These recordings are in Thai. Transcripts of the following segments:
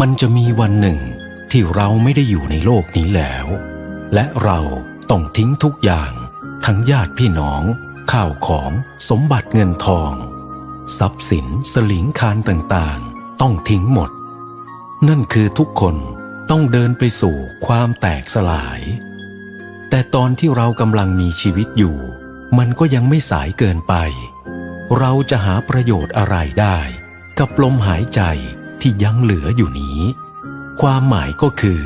มันจะมีวันหนึ่งที่เราไม่ได้อยู่ในโลกนี้แล้ว และเราต้องทิ้งทุกอย่างทั้งญาติพี่น้อง ข้าวของสมบัติเงินทอง ทรัพย์สินสลิงคารต่างๆ ต้องทิ้งหมด นั่นคือทุกคนต้องเดินไปสู่ความแตกสลาย แต่ตอนที่เรากำลังมีชีวิตอยู่ มันก็ยังไม่สายเกินไป เราจะหาประโยชน์อะไรได้ กับลมหายใจ ที่ยังเหลืออยู่นี้ ความหมายก็คือ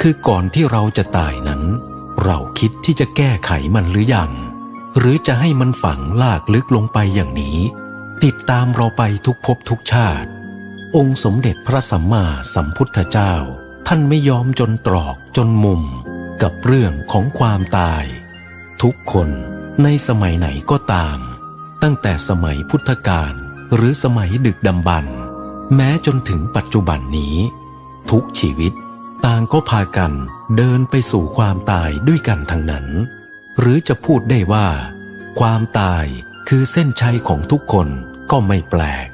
คือก่อนที่เราจะตายนั้น เราคิดที่จะแก้ไขมันหรือยัง หรือจะให้มันฝังลากลึกลงไปอย่างนี้ ติดตามเราไปทุกภพทุกชาติ องค์สมเด็จพระสัมมาสัมพุทธเจ้า ท่านไม่ยอมจนตรอกจนมุม กับเรื่องของความตาย ทุกคนในสมัยไหนก็ตาม ตั้งแต่สมัยพุทธกาลหรือสมัยดึกดำบรรพ์ แม้จนถึงปัจจุบันนี้ ทุกชีวิตต่างก็พากันเดินไปสู่ความตายด้วยกันทั้งนั้น หรือจะพูดได้ว่า ความตายคือเส้นชัยของทุกคนก็ไม่แปลก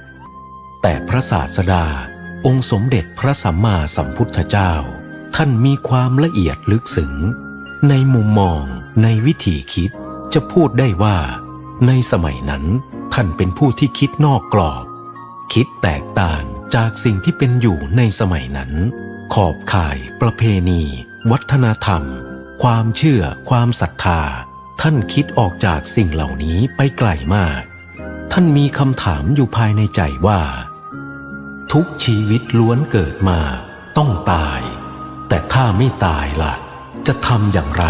แต่พระศาสดา องค์สมเด็จพระสัมมาสัมพุทธเจ้า ท่านมีความละเอียดลึกซึ้งในมุมมองในวิธีคิดจะพูดได้ว่า ในสมัยนั้นท่านเป็นผู้ที่คิดนอกกรอบ คิดแตกต่าง จากสิ่งที่เป็นอยู่ในสมัยนั้น ขอบข่ายประเพณี วัฒนธรรม ความเชื่อ ความศรัทธา ท่านคิดออกจากสิ่งเหล่านี้ไปไกลมาก ท่านมีคำถามอยู่ภายในใจว่า ทุกชีวิตล้วนเกิดมา ต้องตาย แต่ถ้าไม่ตายล่ะ จะทำอย่างไร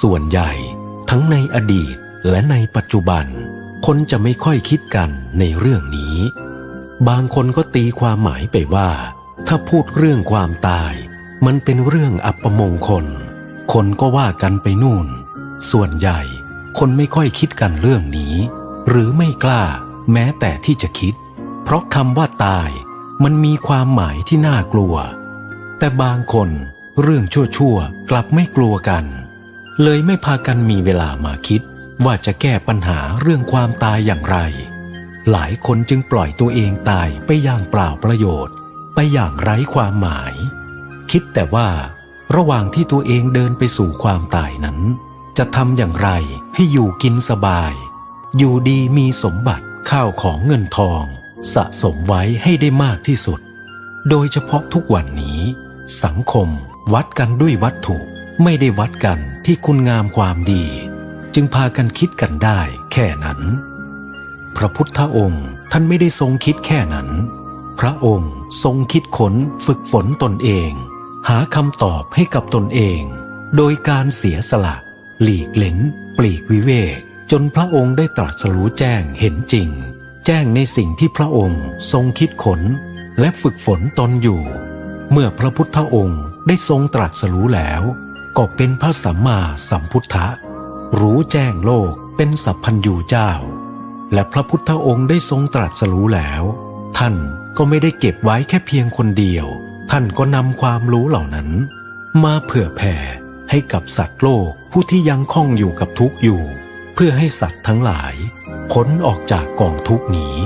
ส่วนใหญ่ทั้งในอดีตและในปัจจุบัน คนจะไม่ค่อยคิดกันในเรื่องนี้ บางคนก็ตีความหมายไปว่า ถ้าพูดเรื่องความตาย มันเป็นเรื่องอัปมงคล คนก็ว่ากันไปนู่น ส่วนใหญ่ คนไม่ค่อยคิดกันเรื่องนี้ หรือไม่กล้า แม้แต่ที่จะคิด เพราะคำว่าตาย มันมีความหมายที่น่ากลัว แต่บางคนเรื่องชั่วๆ กลับไม่กลัวกัน เลยไม่พากันมีเวลามาคิดว่าจะแก้ปัญหาเรื่องความตายอย่างไร หลายคนจึงปล่อยตัวเองตายไปอย่างเปล่าประโยชน์ ไปอย่างไร้ความหมาย คิดแต่ว่า ระหว่างที่ตัวเองเดินไปสู่ความตายนั้น จะทำอย่างไรให้อยู่กินสบาย อยู่ดีมีสมบัติข้าวของเงินทอง สะสมไว้ให้ได้มากที่สุด โดยเฉพาะทุกวันนี้ สังคมวัดกันด้วยวัตถุไม่ได้วัดกันที่คุณงามความดี จึงพากันคิดกันได้แค่นั้น ระพุทธองค์ท่านไม่ได้ทรงคิดแค่นั้น พระองค์ทรงคิดค้นฝึกฝนตนเอง หาคำตอบให้กับตนเอง โดยการเสียสละ หลีกเล้นปลีกวิเวก จนพระองค์ได้ตรัสรู้แจ้งเห็นจริง แจ้งในสิ่งที่พระองค์ทรงคิดค้นและฝึกฝนตนอยู่ เมื่อพระพุทธองค์ได้ทรงตรัสรู้แล้ว ก็เป็นพระสัมมาสัมพุทธะรู้แจ้งโลกเป็นสัพพัญญูเจ้า และพระพุทธองค์ได้ทรงตรัสรู้แล้ว ท่านก็ไม่ได้เก็บไว้แค่เพียงคนเดียว ท่านก็นำความรู้เหล่านั้น มาเผื่อแผ่ให้กับสัตว์โลกผู้ที่ยังคล้องอยู่กับทุกข์อยู่ เพื่อให้สัตว์ทั้งหลายพ้นออกจากกองทุกข์นี้